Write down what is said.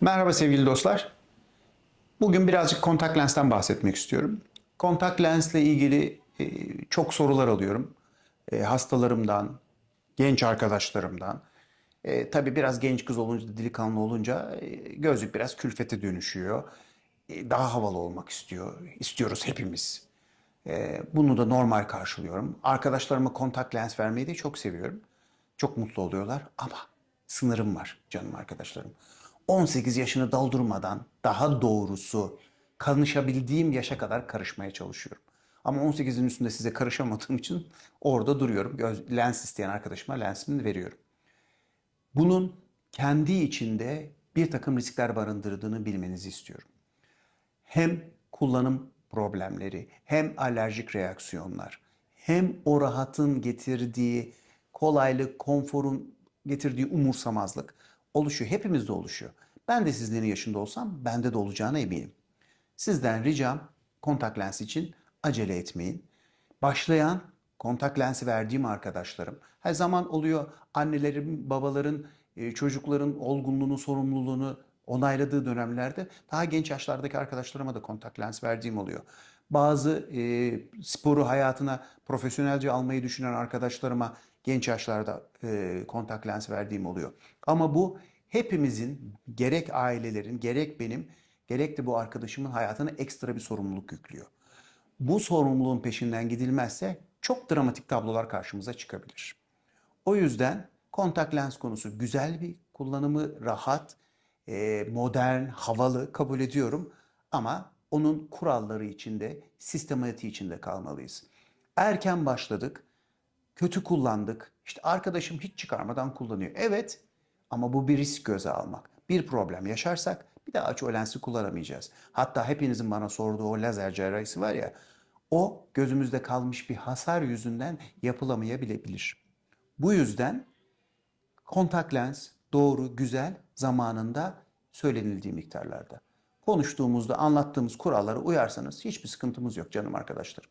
Merhaba sevgili dostlar. Bugün birazcık kontak lensten bahsetmek istiyorum. Kontak lensle ilgili e, çok sorular alıyorum. E, hastalarımdan, genç arkadaşlarımdan. E, tabii biraz genç kız olunca, delikanlı olunca e, gözlük biraz külfete dönüşüyor. Daha havalı olmak istiyor. İstiyoruz hepimiz. E, bunu da normal karşılıyorum. Arkadaşlarıma kontak lens vermeyi de çok seviyorum. Çok mutlu oluyorlar ama sınırım var canım arkadaşlarım. 18 yaşını doldurmadan daha doğrusu karışabildiğim yaşa kadar karışmaya çalışıyorum. Ama 18'in üstünde size karışamadığım için orada duruyorum. Göz, lens isteyen arkadaşıma lensimi veriyorum. Bunun kendi içinde bir takım riskler barındırdığını bilmenizi istiyorum hem kullanım problemleri, hem alerjik reaksiyonlar, hem o rahatın getirdiği kolaylık, konforun getirdiği umursamazlık oluşuyor. Hepimizde oluşuyor. Ben de sizlerin yaşında olsam bende de olacağına eminim. Sizden ricam kontak lens için acele etmeyin. Başlayan kontak lensi verdiğim arkadaşlarım her zaman oluyor annelerin, babaların, e, çocukların olgunluğunu, sorumluluğunu onayladığı dönemlerde daha genç yaşlardaki arkadaşlarıma da kontak lens verdiğim oluyor. Bazı e, sporu hayatına profesyonelce almayı düşünen arkadaşlarıma genç yaşlarda e, kontak lens verdiğim oluyor. Ama bu hepimizin gerek ailelerin gerek benim gerek de bu arkadaşımın hayatına ekstra bir sorumluluk yüklüyor. Bu sorumluluğun peşinden gidilmezse çok dramatik tablolar karşımıza çıkabilir. O yüzden kontak lens konusu güzel bir kullanımı rahat, e, modern, havalı kabul ediyorum ama onun kuralları içinde, sistematiği içinde kalmalıyız. Erken başladık, kötü kullandık. İşte arkadaşım hiç çıkarmadan kullanıyor. Evet ama bu bir risk göze almak. Bir problem yaşarsak bir daha aç o lensi kullanamayacağız. Hatta hepinizin bana sorduğu o lazer cerrahisi var ya o gözümüzde kalmış bir hasar yüzünden yapılamayabilir. Bu yüzden kontak lens doğru, güzel, zamanında söylenildiği miktarlarda. Konuştuğumuzda anlattığımız kurallara uyarsanız hiçbir sıkıntımız yok canım arkadaşlarım.